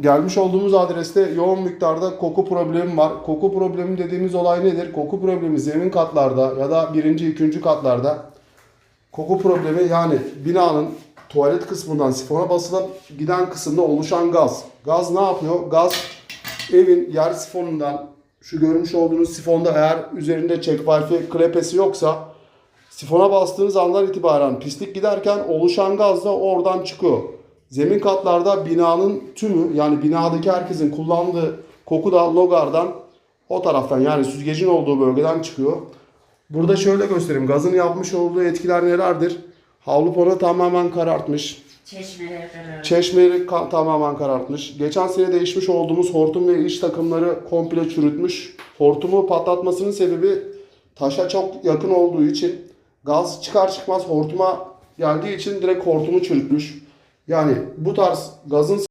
Gelmiş olduğumuz adreste yoğun miktarda koku problemi var. Koku problemi dediğimiz olay nedir? Koku problemi zemin katlarda ya da birinci, ikinci katlarda koku problemi yani binanın tuvalet kısmından sifona basılıp giden kısımda oluşan gaz. Gaz ne yapıyor? Gaz evin yer sifonundan şu görmüş olduğunuz sifonda eğer üzerinde çek valfi klepesi yoksa sifona bastığınız andan itibaren pislik giderken oluşan gaz da oradan çıkıyor. Zemin katlarda binanın tümü yani binadaki herkesin kullandığı koku da logardan o taraftan yani süzgecin olduğu bölgeden çıkıyor. Burada şöyle göstereyim. Gazın yapmış olduğu etkiler nelerdir? Havlu ponu tamamen karartmış. Çeşmeleri kararıyor. Çeşmeyi ka- tamamen karartmış. Geçen sene değişmiş olduğumuz hortum ve iç takımları komple çürütmüş. Hortumu patlatmasının sebebi taşa çok yakın olduğu için gaz çıkar çıkmaz hortuma geldiği için direkt hortumu çürütmüş. Yani bu tarz gazın